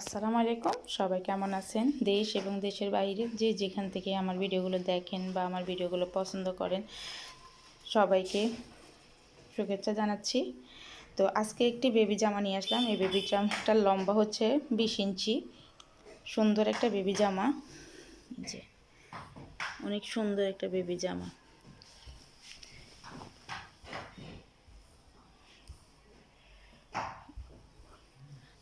আসসালামু আলাইকুম। সবাই কেমন আছেন? দেশ এবং দেশের বাইরে যে যেখান থেকে আমার ভিডিওগুলো দেখেন বা আমার ভিডিওগুলো পছন্দ করেন, সবাইকে শুভেচ্ছা জানাচ্ছি। তো আজকে একটি বেবি জামা নিয়ে আসলাম। এই বেবি জামাটার লম্বা হচ্ছে বিশ ইঞ্চি। সুন্দর একটা বেবি জামা। যে, অনেক সুন্দর একটা বেবি জামা।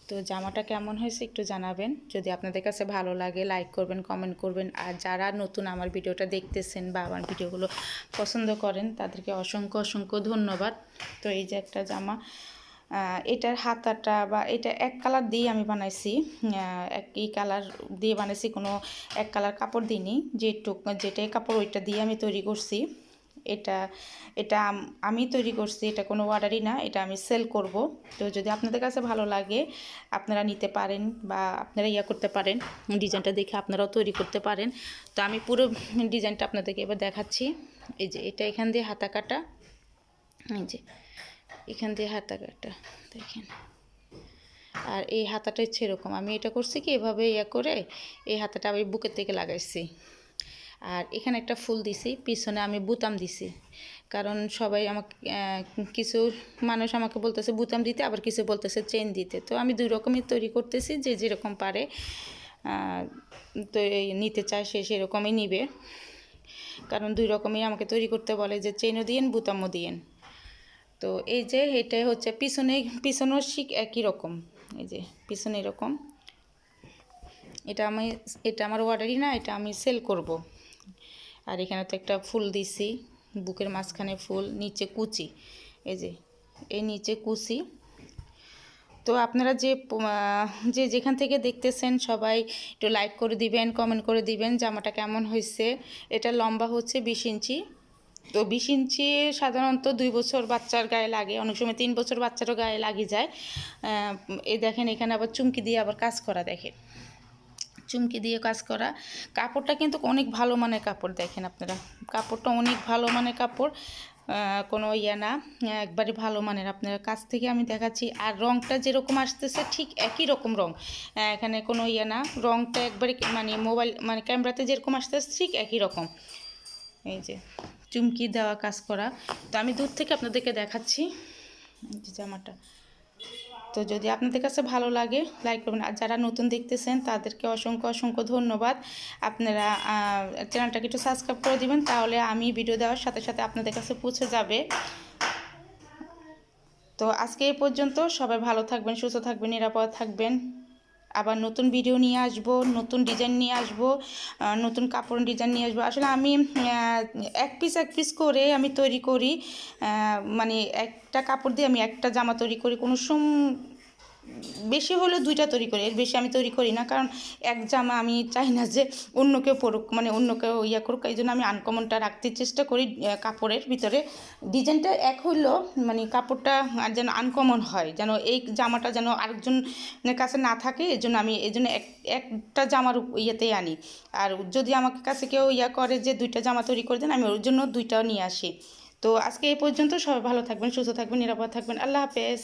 তো জামাটা কেমন হয়েছে একটু জানাবেন। যদি আপনাদের কাছে ভালো লাগে লাইক করবেন কমেন্ট করবেন। আর যারা নতুন আমার ভিডিওটা দেখতেছেন বা আমার ভিডিওগুলো পছন্দ করেন, তাদেরকে অসংখ্য অসংখ্য ধন্যবাদ। তো এই যে একটা জামা এটার হাতাটা বা এটা এক কালার দিয়ে আমি বানাইছি। একই কালার দিয়ে বানাইছি, কোনো এক কালার কাপড় দিইনি। যেটুক, যেটাই কাপড় ওইটা দিয়ে আমি তৈরি করছি। এটা এটা আমি তৈরি করছি, এটা কোনো অর্ডারই না, এটা আমি সেল করব। তো যদি আপনাদের কাছে ভালো লাগে, আপনারা নিতে পারেন বা আপনারা ইয়া করতে পারেন, ডিজাইনটা দেখে আপনারাও তৈরি করতে পারেন। তো আমি পুরো ডিজাইনটা আপনাদেরকে এবার দেখাচ্ছি। এই যে, এটা এখান দিয়ে হাতা কাটা। এই যে, এখান দিয়ে হাতা কাটা, দেখেন। আর এই হাতাটা হচ্ছে এরকম। আমি এটা করছি কি, এভাবে ইয়া করে এই হাতাটা আমি বুকের থেকে লাগাইছি। আর এখানে একটা ফুল দিছি, পিছনে আমি বুতাম দিছি। কারণ সবাই আমাকে কিছু মানুষ আমাকে বলতেছে বুতাম দিতে, আবার কিছু বলতেছে চেন দিতে। তো আমি দুই রকমই তৈরি করতেছি, যে যেরকম পারে তো নিতে চায় সে সেরকমই নিবে। কারণ দুই রকমই আমাকে তৈরি করতে বলে যে চেনও দিয়েন, বুতামও দিয়েন। তো এই যে এটাই হচ্ছে, পিছনে পিছনেও শিখ একই রকম। এই যে পিছনে এরকম। এটা আমি, এটা আমার অর্ডারই না, এটা আমি সেল করব। আর এখানে তো একটা ফুল দিছি, বুকের মাঝখানে ফুল, নিচে কুচি। এই যে, এই নিচে কুচি। তো আপনারা যে যে যেখান থেকে দেখতেছেন সবাই একটু লাইক করে দিবেন কমেন্ট করে দিবেন জামাটা কেমন হয়েছে। এটা লম্বা হচ্ছে বিশ ইঞ্চি। তো বিশ ইঞ্চি সাধারণত দুই বছর বাচ্চার গায়ে লাগে, অনেক সময় তিন বছর বাচ্চারও গায়ে লাগি যায়। এই দেখেন এখানে আবার চুমকি দিয়ে আবার কাজ করা দেখেন। চুমকি দিয়ে কাজ করা। কাপড়টা কিন্তু অনেক ভালো মানের কাপড় দেখেন আপনারা। কাপড়টা অনেক ভালো মানের কাপড় কোনো ইয়ে না, একবারে ভালো মানের। আপনারা কাছ থেকে আমি দেখাচ্ছি। আর রংটা যেরকম আসতেছে, ঠিক একই রকম রং। এখানে কোনো ইয়ে না রঙটা একবারে মানে মোবাইল মানে ক্যামেরাতে যেরকম আসতেছে, ঠিক একই রকম। এই যে, চুমকি দেওয়া কাজ করা। তো আমি দূর থেকে আপনাদেরকে দেখাচ্ছি। জামাটা। তো যদি আপনাদের কাছে ভালো লাগে লাইক করবেন। আর যারা নতুন দেখতেছেন, তাদেরকে অসংখ্য অসংখ্য ধন্যবাদ। আপনারা চ্যানেলটাকে একটু সাবস্ক্রাইব করে দিবেন, তাহলে আমি ভিডিও দেওয়ার সাথে সাথে আপনাদের কাছে পৌঁছে যাবে। তো আজকে এই পর্যন্ত সবাই ভালো থাকবেন, সুস্থ থাকবেন, নিরাপদ থাকবেন। আবার নতুন ভিডিও নিয়ে আসব, নতুন ডিজাইন নিয়ে আসব নতুন কাপড় ডিজাইন নিয়ে আসব। আসলে আমি এক পিস এক পিস করে আমি তৈরি করি মানে একটা কাপড় দিয়ে আমি একটা জামা তৈরি করি। কোনো সম বেশি হলে দুইটা তৈরি করি, এর বেশি আমি তৈরি করি না, কারণ এক জামা আমি চাই না যে অন্য কেউ পরুক মানে অন্য কেউ ইয়ে করুক, এই জন্য আমি আনকমনটা রাখতে চেষ্টা করি কাপড়ের ভিতরে। ডিজাইনটা এক হইলেও মানে কাপড়টা যেন আনকমন হয়, যেন এই জামাটা যেন আরেকজনের কাছে না থাকে, এই জন্য আমি, এই জন্য এক, একটা জামার ইয়েতেই আনি। আর যদি আমাকে কাছে কেউ ইয়া করে যে দুইটা জামা তৈরি করে দেন, আমি ওর জন্য দুইটাও নিয়ে আসি। তো আজকে এই পর্যন্ত, সবাই ভালো থাকবেন, সুস্থ থাকবেন, নিরাপদ থাকবেন, আল্লাহ হাফেজ।